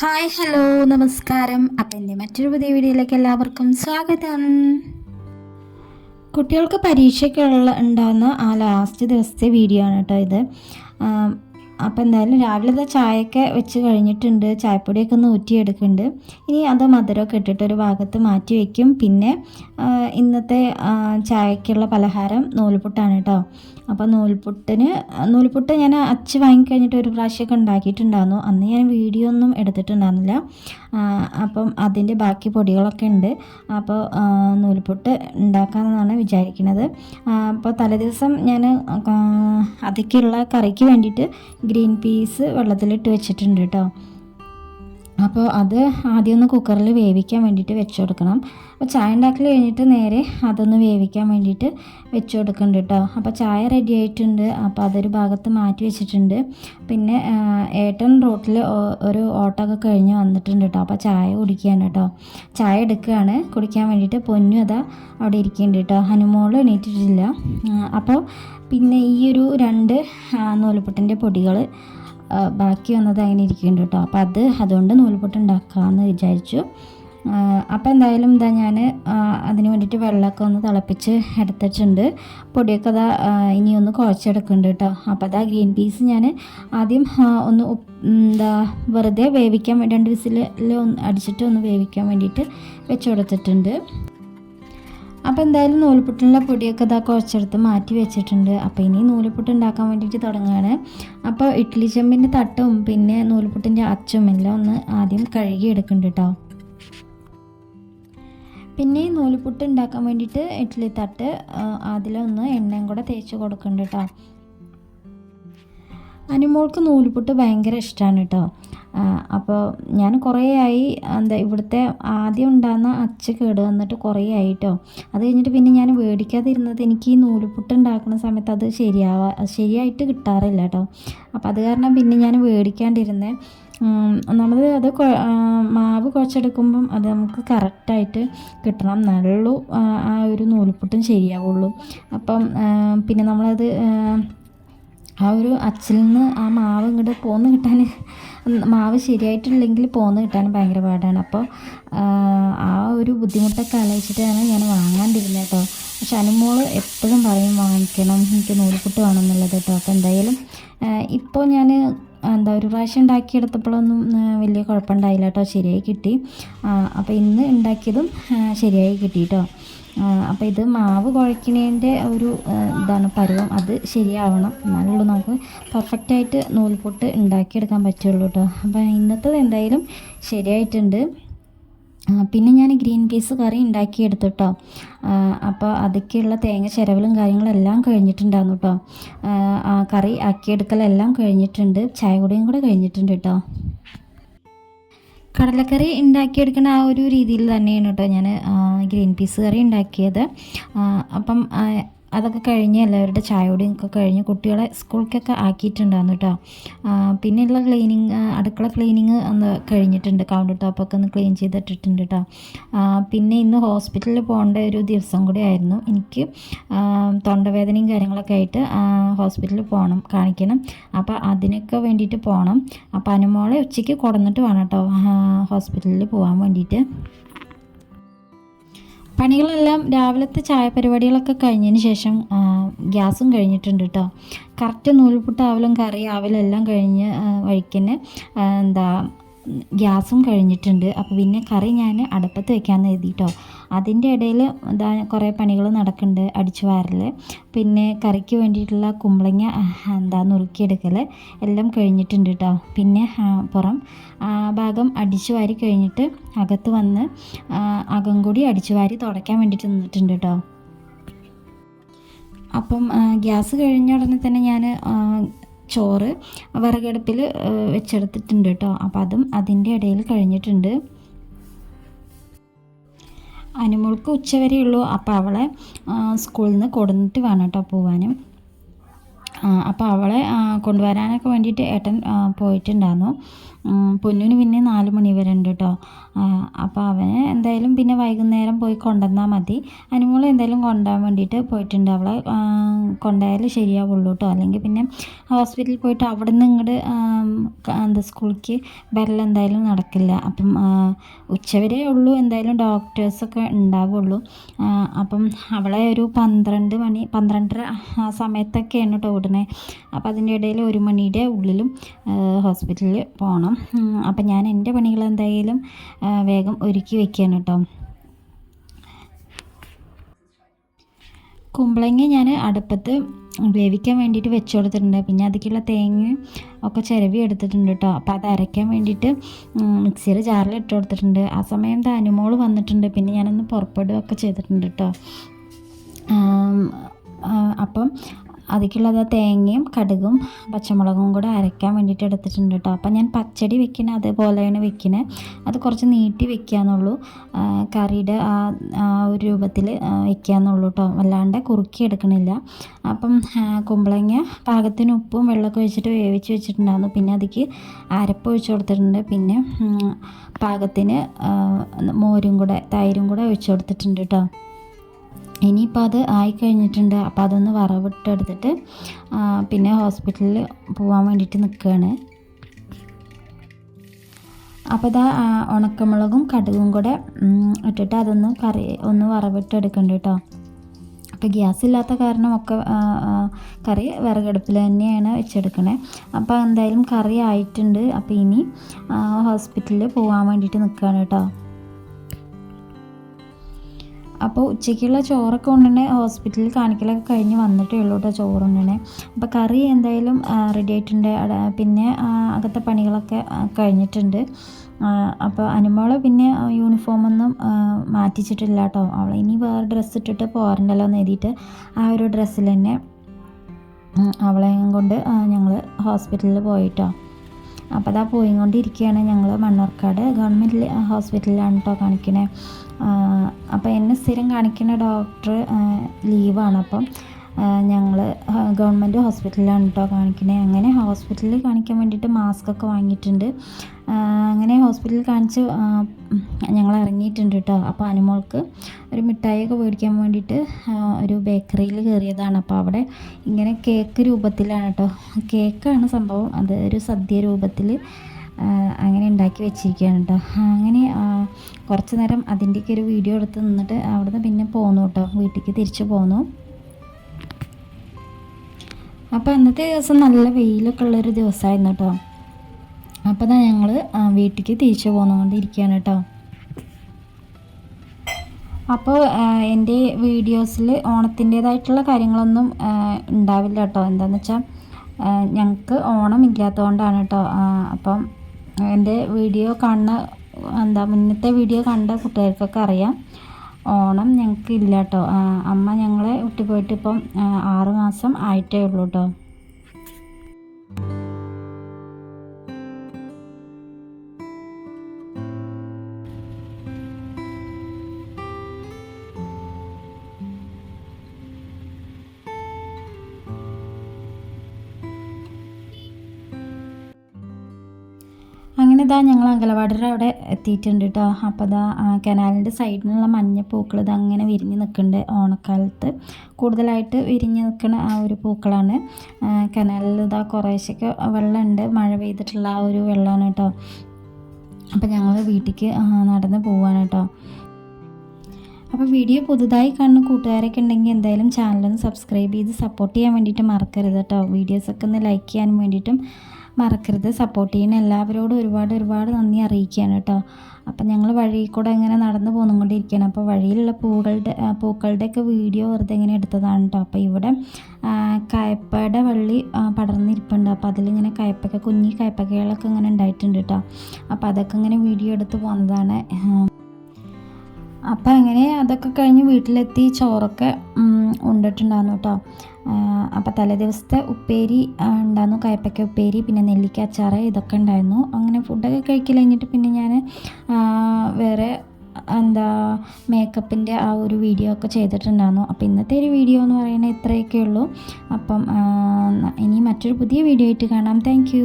Hi hello നമസ്കാരം. അപ്പം എന്റെ മറ്റൊരു പുതിയ വീഡിയോയിലേക്ക് എല്ലാവർക്കും സ്വാഗതം. കുട്ടികൾക്ക് പരീക്ഷയ്ക്കുള്ള ഉണ്ടാകുന്ന ആ ലാസ്റ്റ് ദിവസത്തെ വീഡിയോ ആണ് കേട്ടോ ഇത്. അപ്പോൾ എന്തായാലും രാവിലത്തെ ചായയൊക്കെ വെച്ച് കഴിഞ്ഞിട്ടുണ്ട്. ചായപ്പൊടിയൊക്കെ ഒന്ന് ഊറ്റിയെടുക്കുന്നുണ്ട്. ഇനി അത് മധുരമൊക്കെ ഇട്ടിട്ട് ഒരു ഭാഗത്ത് മാറ്റി വയ്ക്കും പിന്നെ ഇന്നത്തെ ചായക്കുള്ള പലഹാരം നൂൽപുട്ടാണ് കേട്ടോ. അപ്പോൾ നൂൽപുട്ടിന് നൂൽപുട്ട് ഞാൻ അച്ച് വാങ്ങിക്കഴിഞ്ഞിട്ട് ഒരു പ്രാവശ്യമൊക്കെ ഉണ്ടാക്കിയിട്ടുണ്ടായിരുന്നു. അന്ന് ഞാൻ വീഡിയോ ഒന്നും എടുത്തിട്ടുണ്ടായിരുന്നില്ല. അപ്പം അതിന്റെ ബാക്കി പൊടികളൊക്കെ ഉണ്ട്. അപ്പോൾ നൂൽപുട്ട് ഉണ്ടാക്കാമെന്നാണ് വിചാരിക്കുന്നത്. അപ്പോൾ തലേദിവസം ഞാൻ അതൊക്കെയുള്ള കറിക്ക് വേണ്ടിയിട്ട് ഗ്രീൻ പീസ് വെള്ളത്തിലിട്ട് വെച്ചിട്ടുണ്ട് കേട്ടോ. അപ്പോൾ അത് ആദ്യം ഒന്ന് കുക്കറിൽ വേവിക്കാൻ വേണ്ടിയിട്ട് വെച്ച് കൊടുക്കണം അപ്പോൾ ചായ ഉണ്ടാക്കി കഴിഞ്ഞിട്ട് നേരെ അതൊന്ന് വേവിക്കാൻ വേണ്ടിയിട്ട് വെച്ച് കൊടുക്കുന്നുണ്ട് കേട്ടോ. അപ്പോൾ ചായ റെഡി ആയിട്ടുണ്ട്. അപ്പോൾ അതൊരു ഭാഗത്ത് മാറ്റി വെച്ചിട്ടുണ്ട്. പിന്നെ ഏട്ടൻ റോട്ടിൽ ഒരു ഓട്ടമൊക്കെ കഴിഞ്ഞ് വന്നിട്ടുണ്ട് കേട്ടോ. അപ്പോൾ ചായ കുടിക്കുകയാണ് കേട്ടോ. ചായ എടുക്കുകയാണ്. കുടിക്കാൻ വേണ്ടിയിട്ട് പൊന്നു അതാ അവിടെ ഇരിക്കുന്നുണ്ട് കേട്ടോ. ഹനുമോൾ എണീറ്റിട്ടില്ല. അപ്പോൾ പിന്നെ ഈ ഒരു രണ്ട് ആ, പൊടികൾ ബാക്കി വന്നത് അങ്ങനെ ഇരിക്കുന്നുണ്ട് കേട്ടോ. അപ്പോൾ അത് അതുകൊണ്ട് നൂൽപുട്ട് ഉണ്ടാക്കാമെന്ന് വിചാരിച്ചു. അപ്പോൾ എന്തായാലും ഇതാ ഞാൻ അതിന് വേണ്ടിയിട്ട് വെള്ളമൊക്കെ ഒന്ന് തിളപ്പിച്ച് എടുത്തിട്ടുണ്ട്. പൊടിയൊക്കെ അതാ ഇനിയൊന്ന് കുഴച്ചെടുക്കുന്നുണ്ട് കേട്ടോ. അപ്പോൾ അതാ ഗ്രീൻ പീസ് ഞാൻ ആദ്യം ഒന്ന് എന്താ വെറുതെ വേവിക്കാൻ വേണ്ടി രണ്ട് വിസിലൊന്ന് അടിച്ചിട്ട് ഒന്ന് വേവിക്കാൻ വേണ്ടിയിട്ട് വെച്ച് കൊടുത്തിട്ടുണ്ട്. അപ്പോൾ എന്തായാലും നൂൽപുട്ടിനുള്ള പൊടിയൊക്കെ ഇതാ കുറച്ചെടുത്ത് മാറ്റി വെച്ചിട്ടുണ്ട്. അപ്പോൾ ഇനി നൂൽപുട്ട് ഉണ്ടാക്കാൻ വേണ്ടിയിട്ട് തുടങ്ങുകയാണ്. അപ്പോൾ ഇഡ്ഡലി ചെമ്പിന്റെ തട്ടും പിന്നെ നൂൽപുട്ടിന്റെ അച്ചും എല്ലാം ഒന്ന് ആദ്യം കഴുകി എടുക്കുന്നുണ്ട് കേട്ടോ പിന്നെ നൂൽപുട്ട് ഉണ്ടാക്കാൻ വേണ്ടിയിട്ട് ഇഡ്ഡലി തട്ട് അതിലൊന്ന് എണ്ണയും കൂടെ തേച്ച് കൊടുക്കുന്നുണ്ട് കേട്ടോ അനുമോൾക്ക് നൂൽപുട്ട് ഭയങ്കര ഇഷ്ടമാണ് കേട്ടോ. അപ്പോൾ ഞാൻ കുറേ ആയി എന്താ ഇവിടുത്തെ ആദ്യം ഉണ്ടാകുന്ന അച്ച കേട് വന്നിട്ട് കുറേ ആയി കേട്ടോ അത് കഴിഞ്ഞിട്ട് പിന്നെ ഞാൻ മേടിക്കാതിരുന്നത് എനിക്ക് ഈ നൂലുപുട്ട് ഉണ്ടാക്കുന്ന സമയത്ത് അത് ശരിയാവാ ശരിയായിട്ട് കിട്ടാറില്ല കേട്ടോ അപ്പോൾ അത് കാരണം പിന്നെ ഞാൻ മേടിക്കാണ്ടിരുന്നേ. നമ്മൾ അത് മാവ് കുഴച്ചെടുക്കുമ്പം അത് നമുക്ക് കറക്റ്റായിട്ട് കിട്ടണം. നല്ലു ആ ഒരു നൂൽപുട്ടും ശരിയാവുള്ളൂ. അപ്പം പിന്നെ നമ്മളത് ആ, ഒരു അച്ചിൽ നിന്ന് ആ മാവ് ഇങ്ങോട്ട് പോന്ന് കിട്ടാൻ മാവ് ശരിയായിട്ടില്ലെങ്കിൽ പോന്ന് കിട്ടാൻ ഭയങ്കര പാടാണ്. അപ്പോൾ ആ ഒരു ബുദ്ധിമുട്ടൊക്കെ ആലോചിച്ചിട്ടാണ് ഞാൻ വാങ്ങാണ്ടിരുന്നത് കേട്ടോ പക്ഷെ അനുമോൾ എപ്പോഴും പറയും വാങ്ങിക്കണം എനിക്ക് നൂൽപുട്ട് വേണം എന്നുള്ളത് കേട്ടോ അപ്പോൾ എന്തായാലും ഇപ്പോൾ ഞാൻ എന്താ ഒരു പ്രാവശ്യം ഉണ്ടാക്കിയെടുത്തപ്പോഴൊന്നും വലിയ കുഴപ്പമുണ്ടായില്ല കേട്ടോ ശരിയായി കിട്ടി. അപ്പോൾ ഇന്ന് ഉണ്ടാക്കിയതും ശരിയായി കിട്ടി കേട്ടോ അപ്പോൾ ഇത് മാവ് കുഴക്കുന്നതിന്റെ ഒരു ഇതാണ് പരുവം. അത് ശരിയാവണം. എന്നാലുള്ളൂ നമുക്ക് പെർഫെക്റ്റായിട്ട് നൂൽപൊട്ട് ഉണ്ടാക്കിയെടുക്കാൻ പറ്റുള്ളൂ കേട്ടോ അപ്പോൾ ഇന്നത്തത് എന്തായാലും ശരിയായിട്ടുണ്ട്. പിന്നെ ഞാൻ ഗ്രീൻ പീസ് കറി ഉണ്ടാക്കിയെടുത്തു കേട്ടോ അപ്പോൾ അതൊക്കെയുള്ള തേങ്ങ ചിരവലും കാര്യങ്ങളെല്ലാം കഴിഞ്ഞിട്ടുണ്ടായിരുന്നു കേട്ടോ കറി ആക്കിയെടുക്കലെല്ലാം കഴിഞ്ഞിട്ടുണ്ട്. ചായ കുടിയും കൂടെ കഴിഞ്ഞിട്ടുണ്ട് കേട്ടോ കടലക്കറി ഉണ്ടാക്കിയെടുക്കുന്ന ആ ഒരു രീതിയിൽ തന്നെയാണ് കേട്ടോ ഞാൻ ഗ്രീൻ പീസ് കറി ഉണ്ടാക്കിയത്. അപ്പം അതൊക്കെ കഴിഞ്ഞ് എല്ലാവരുടെ ചായയോടെയും ഒക്കെ കഴിഞ്ഞ് കുട്ടികളെ സ്കൂളിലേക്കൊക്കെ ആക്കിയിട്ടുണ്ടായിരുന്നു കേട്ടോ പിന്നെയുള്ള ക്ലീനിങ് അടുക്കള ക്ലീനിങ് ഒന്ന് കഴിഞ്ഞിട്ടുണ്ട്. കൗണ്ടർ ടോപ്പൊക്കെ ഒന്ന് ക്ലീൻ ചെയ്തിട്ടിട്ടുണ്ട് കേട്ടോ പിന്നെ ഇന്ന് ഹോസ്പിറ്റലിൽ പോകേണ്ട ഒരു ദിവസം കൂടി ആയിരുന്നു. എനിക്ക് തൊണ്ടവേദനയും കാര്യങ്ങളൊക്കെ ആയിട്ട് ഹോസ്പിറ്റലിൽ പോകണം കാണിക്കണം. അപ്പോൾ അതിനൊക്കെ വേണ്ടിയിട്ട് പോകണം. അപ്പോൾ അനുമോളെ ഉച്ചയ്ക്ക് കൊടന്നിട്ട് വേണം കേട്ടോ ഹോസ്പിറ്റലിൽ പോകാൻ വേണ്ടിയിട്ട്. പണികളെല്ലാം രാവിലത്തെ ചായ പരിപാടികളൊക്കെ കഴിഞ്ഞതിന് ശേഷം ഗ്യാസും കഴിഞ്ഞിട്ടുണ്ട് കേട്ടോ കറക്റ്റ് നൂൽപുട്ട് ആവലും കറി ആവലും എല്ലാം കഴിഞ്ഞ് വഴിക്കന്നെ എന്താ ഗ്യാസും കഴിഞ്ഞിട്ടുണ്ട്. അപ്പോൾ പിന്നെ കറി ഞാൻ അടുപ്പത്ത് വെക്കാമെന്ന് എഴുതി കേട്ടോ അതിന്റെ ഇടയിൽ എന്താ കുറേ പണികൾ നടക്കുന്നുണ്ട് അടിച്ചു വാരൽ. പിന്നെ കറിക്ക് വേണ്ടിയിട്ടുള്ള കുമ്പളങ്ങ എന്താ നുറുക്കിയെടുക്കൽ എല്ലാം കഴിഞ്ഞിട്ടുണ്ട് കേട്ടോ പിന്നെ പുറം ഭാഗം അടിച്ചു വാരി കഴിഞ്ഞിട്ട് അകത്ത് വന്ന് അകം കൂടി അടിച്ചു വാരി തുടയ്ക്കാൻ വേണ്ടിയിട്ട് നിന്നിട്ടുണ്ട് കേട്ടോ അപ്പം ഗ്യാസ് കഴിഞ്ഞ ഉടനെ തന്നെ ഞാൻ ചോറ് വിറകടുപ്പിൽ വെച്ചെടുത്തിട്ടുണ്ട് കേട്ടോ അപ്പം അതും അതിന്റെ ഇടയിൽ കഴിഞ്ഞിട്ടുണ്ട്. അനുമോൾക്ക് ഉച്ചവരെയുള്ളൂ. അപ്പോൾ അവളെ സ്കൂളിൽ നിന്ന് കൊടുന്നിട്ട് വേണം കേട്ടോ പോവാനും. അപ്പോൾ അവളെ കൊണ്ടുവരാനൊക്കെ വേണ്ടിയിട്ട് ഏട്ടൻ പോയിട്ടുണ്ടായിരുന്നു. പൊന്നുവിന് പിന്നെ നാല് മണി വരെ ഉണ്ട് കേട്ടോ അപ്പോൾ അവനെ എന്തായാലും പിന്നെ വൈകുന്നേരം പോയി കൊണ്ടുവന്നാൽ മതി. അനുമോൾ എന്തായാലും കൊണ്ടുപോകാൻ വേണ്ടിയിട്ട് പോയിട്ടുണ്ട്. അവളെ കൊണ്ടുപോയാൽ ശരിയാവുള്ളൂ കേട്ടോ അല്ലെങ്കിൽ പിന്നെ ഹോസ്പിറ്റലിൽ പോയിട്ട് അവിടെ നിന്ന് ഇങ്ങോട്ട് എന്താ സ്കൂളിലേക്ക് വരലെന്തായാലും നടക്കില്ല. അപ്പം ഉച്ചവരെ ഉള്ളൂ എന്തായാലും ഡോക്ടേഴ്സൊക്കെ ഉണ്ടാവുള്ളൂ. അപ്പം അവളെ ഒരു പന്ത്രണ്ട് മണി പന്ത്രണ്ടര ആ സമയത്തൊക്കെയാണ് കേട്ടോ വിടണേ അപ്പം അതിന്റെ ഇടയിൽ ഒരു മണിയുടെ ഉള്ളിലും ഹോസ്പിറ്റലിൽ പോകണം അപ്പം ഞാൻ എന്റെ പണികൾ എന്തായാലും വേഗം ഒരുക്കി വെക്കുകയാണ് കേട്ടോ കുമ്പളങ്ങ ഞാൻ അടുപ്പത്ത് വേവിക്കാൻ വേണ്ടിയിട്ട് വെച്ച് കൊടുത്തിട്ടുണ്ട് പിന്നെ അതിലേക്കുള്ള തേങ്ങ ഒക്കെ ചിരവി എടുത്തിട്ടുണ്ട് കേട്ടോ അപ്പോൾ അത് അരയ്ക്കാൻ വേണ്ടിയിട്ട് മിക്സിയിൽ ജാറിൽ ഇട്ട് കൊടുത്തിട്ടുണ്ട്. ആ സമയം താനുമോൾ വന്നിട്ടുണ്ട്. പിന്നെ ഞാനൊന്ന് പുറപ്പെടുകയൊക്കെ ചെയ്തിട്ടുണ്ട് കേട്ടോ അപ്പം അതിലേക്കുള്ളത് തേങ്ങയും കടുകും പച്ചമുളകും കൂടെ അരയ്ക്കാൻ വേണ്ടിയിട്ട് എടുത്തിട്ടുണ്ട് കേട്ടോ അപ്പം ഞാൻ പച്ചടി വെക്കണ അതേപോലെയാണ് വെക്കുന്നത് അത് കുറച്ച് നീട്ടി വെക്കാന്നുള്ളൂ. കറിയുടെ ആ ഒരു രൂപത്തിൽ വെക്കാന്നുള്ളൂ കേട്ടോ വല്ലാണ്ട് കുറുക്കി എടുക്കണില്ല. അപ്പം കുമ്പളങ്ങ പാകത്തിന് ഉപ്പും വെള്ളമൊക്കെ വെച്ചിട്ട് വേവിച്ച് വെച്ചിട്ടുണ്ടായിരുന്നു. പിന്നെ അതിക്ക് അരപ്പ് ഒഴിച്ചു കൊടുത്തിട്ടുണ്ട്. പിന്നെ പാകത്തിന് മോരും കൂടെ തൈരും കൂടെ ഒഴിച്ചു കൊടുത്തിട്ടുണ്ട് കേട്ടോ ഇനിയിപ്പോൾ അത് ആയി കഴിഞ്ഞിട്ടുണ്ട് അപ്പോൾ അതൊന്ന് വറവിട്ടെടുത്തിട്ട് പിന്നെ ഹോസ്പിറ്റലിൽ പോകാൻ വേണ്ടിയിട്ട് നിൽക്കുകയാണ് അപ്പോൾ ഇതാ ഉണക്കമുളകും കടുകും കൂടെ ഇട്ടിട്ട് അതൊന്ന് കറി ഒന്ന് വറവിട്ടെടുക്കണ്ട കേട്ടോ അപ്പോൾ ഗ്യാസ് ഇല്ലാത്ത കാരണം ഒക്കെ കറി വിറകടുപ്പിൽ തന്നെയാണ് വെച്ചെടുക്കണേ. അപ്പോൾ എന്തായാലും കറി ആയിട്ടുണ്ട്. അപ്പോൾ ഇനി ഹോസ്പിറ്റലിൽ പോകാൻ വേണ്ടിയിട്ട് നിൽക്കുകയാണ് കേട്ടോ അപ്പോൾ ഉച്ചയ്ക്കുള്ള ചോറൊക്കെ കൊണ്ടുതന്നെ ഹോസ്പിറ്റലിൽ കാണിക്കലൊക്കെ കഴിഞ്ഞ് വന്നിട്ടേ ഉള്ളൂ കേട്ടോ ചോറ് കൊണ്ടുതന്നെ അപ്പോൾ കറി എന്തായാലും റെഡി ആയിട്ടുണ്ട്. പിന്നെ അകത്തെ പണികളൊക്കെ കഴിഞ്ഞിട്ടുണ്ട്. അപ്പോൾ അനുമോളെ പിന്നെ യൂണിഫോമൊന്നും മാറ്റിച്ചിട്ടില്ല കേട്ടോ. അവൾ ഇനി വേറെ ഡ്രസ്സ് ഇട്ടിട്ട് പോരണ്ടല്ലോ എന്ന് എഴുതിയിട്ട് ആ ഒരു ഡ്രസ്സിൽ തന്നെ അവളെയും കൊണ്ട് ഞങ്ങൾ ഹോസ്പിറ്റലിൽ പോയിട്ടോ അപ്പോൾ അതാ പോയിക്കൊണ്ടിരിക്കുകയാണ് ഞങ്ങൾ മണ്ണൂർക്കാട് ഗവൺമെന്റ് ഹോസ്പിറ്റലിലാണ് കേട്ടോ കാണിക്കണേ. അപ്പോൾ എന്നെ സ്ഥിരം കാണിക്കുന്ന ഡോക്ടർ ലീവാണ്. അപ്പം ഞങ്ങൾ ഗവൺമെന്റ് ഹോസ്പിറ്റലിലാണ് കേട്ടോ കാണിക്കണേ. അങ്ങനെ ഹോസ്പിറ്റലിൽ കാണിക്കാൻ വേണ്ടിയിട്ട് മാസ്ക് ഒക്കെ വാങ്ങിയിട്ടുണ്ട്. അങ്ങനെ ഹോസ്പിറ്റലിൽ കാണിച്ച് ഞങ്ങൾ ഇറങ്ങിയിട്ടുണ്ട് കേട്ടോ അപ്പോൾ അനുമോൾക്ക് ഒരു മിഠായിയൊക്കെ മേടിക്കാൻ വേണ്ടിയിട്ട് ഒരു ബേക്കറിയിൽ കയറിയതാണ്. അപ്പോൾ അവിടെ ഇങ്ങനെ കേക്ക് രൂപത്തിലാണ് കേട്ടോ കേക്കാണ് സംഭവം. അത് ഒരു സദ്യ രൂപത്തിൽ അങ്ങനെ ഉണ്ടാക്കി വെച്ചിരിക്കുകയാണ് കേട്ടോ അങ്ങനെ കുറച്ച് നേരം അതിന്റെയൊക്കെ ഒരു വീഡിയോ എടുത്ത് നിന്നിട്ട് അവിടുന്ന് പിന്നെ പോന്നു കേട്ടോ വീട്ടിലേക്ക് തിരിച്ചു പോന്നു. അപ്പോൾ അന്നത്തെ ദിവസം നല്ല വെയിലൊക്കെ ഉള്ളൊരു ദിവസമായിരുന്നു കേട്ടോ അപ്പോൾ തന്നെ ഞങ്ങൾ വീട്ടിലേക്ക് തിരിച്ചു പോന്നുകൊണ്ടിരിക്കുകയാണ് കേട്ടോ അപ്പോൾ എന്റെ വീഡിയോസിൽ ഓണത്തിന്റേതായിട്ടുള്ള കാര്യങ്ങളൊന്നും ഉണ്ടാവില്ല കേട്ടോ എന്താണെന്ന് വെച്ചാൽ ഞങ്ങൾക്ക് ഓണം ഇല്ലാത്തതുകൊണ്ടാണ് കേട്ടോ അപ്പം എന്റെ വീഡിയോ കാണുന്ന എന്താ മുന്നത്തെ വീഡിയോ കണ്ട കുട്ടികൾക്കൊക്കെ അറിയാം. ഓണം ഞങ്ങൾക്ക് ഇല്ല കേട്ടോ അമ്മ ഞങ്ങളെ വിട്ടുപോയിട്ട് ഇപ്പം ആറ് മാസം ആയിട്ടേ ഉള്ളൂ കേട്ടോ അങ്ങനെ ഇതാ ഞങ്ങൾ അങ്കലവാടിയുടെ അവിടെ എത്തിയിട്ടുണ്ട് കേട്ടോ അപ്പോൾ ഇതാ കനാലിന്റെ സൈഡിലുള്ള മഞ്ഞ പൂക്കൾ ഇത് അങ്ങനെ വിരിഞ്ഞ് നിൽക്കുന്നുണ്ട് ഓണക്കാലത്ത്. കൂടുതലായിട്ട് വിരിഞ്ഞ് നിൽക്കുന്ന ആ ഒരു പൂക്കളാണ്. കനാലിൽ ഇതാ കുറേശ്ശൊക്കെ വെള്ളമുണ്ട് മഴ പെയ്തിട്ടുള്ള ആ ഒരു വെള്ളമാണ് കേട്ടോ അപ്പോൾ ഞങ്ങൾ വീട്ടിലേക്ക് നടന്ന് പോവാണ് കേട്ടോ അപ്പോൾ വീഡിയോ പുതുതായി കാണുന്ന കൂട്ടുകാരൊക്കെ ഉണ്ടെങ്കിൽ എന്തായാലും ചാനലൊന്ന് സബ്സ്ക്രൈബ് ചെയ്ത് സപ്പോർട്ട് ചെയ്യാൻ വേണ്ടിയിട്ട് മറക്കരുത് കേട്ടോ വീഡിയോസൊക്കെ ഒന്ന് ലൈക്ക് ചെയ്യാൻ വേണ്ടിയിട്ടും മറക്കരുത്. സപ്പോർട്ട് ചെയ്യുന്ന എല്ലാവരോടും ഒരുപാട് ഒരുപാട് നന്ദി അറിയിക്കുകയാണ് കേട്ടോ. അപ്പം ഞങ്ങൾ വഴി കൂടെ ഇങ്ങനെ നടന്നു പോന്നുകൊണ്ടിരിക്കുകയാണ്. അപ്പോൾ വഴിയിലുള്ള പൂക്കളുടെ പൂക്കളുടെയൊക്കെ വീഡിയോ വെറുതെ ഇങ്ങനെ എടുത്തതാണ് കേട്ടോ. അപ്പോൾ ഇവിടെ കയപ്പയുടെ വള്ളി പടർന്നിരിപ്പുണ്ട്. അപ്പോൾ അതിലിങ്ങനെ കയപ്പൊക്കെ കുഞ്ഞി കയപ്പക്കകളൊക്കെ ഇങ്ങനെ ഉണ്ടായിട്ടുണ്ട് കേട്ടോ. അപ്പോൾ അതൊക്കെ ഇങ്ങനെ വീഡിയോ എടുത്ത് പോകുന്നതാണ് അപ്പം അങ്ങനെ അതൊക്കെ കഴിഞ്ഞ് വീട്ടിലെത്തി ചോറൊക്കെ ഉണ്ടിട്ടുണ്ടായിരുന്നു കേട്ടോ അപ്പോൾ തലേ ദിവസത്തെ ഉപ്പേരി ഉണ്ടായിരുന്നു. കയപ്പയ്ക്ക ഉപ്പേരി പിന്നെ നെല്ലിക്ക അച്ചാറ് ഇതൊക്കെ ഉണ്ടായിരുന്നു. അങ്ങനെ ഫുഡൊക്കെ കഴിക്കൽ കഴിഞ്ഞിട്ട് പിന്നെ ഞാൻ വേറെ എന്താ മേക്കപ്പിന്റെ ആ ഒരു വീഡിയോ ഒക്കെ ചെയ്തിട്ടുണ്ടായിരുന്നു. അപ്പോൾ ഇന്നത്തെ ഒരു വീഡിയോ എന്ന് പറയുന്നത് ഇത്രയൊക്കെ ഉള്ളൂ അപ്പം ഇനി മറ്റൊരു പുതിയ വീഡിയോ ആയിട്ട് കാണാം. താങ്ക്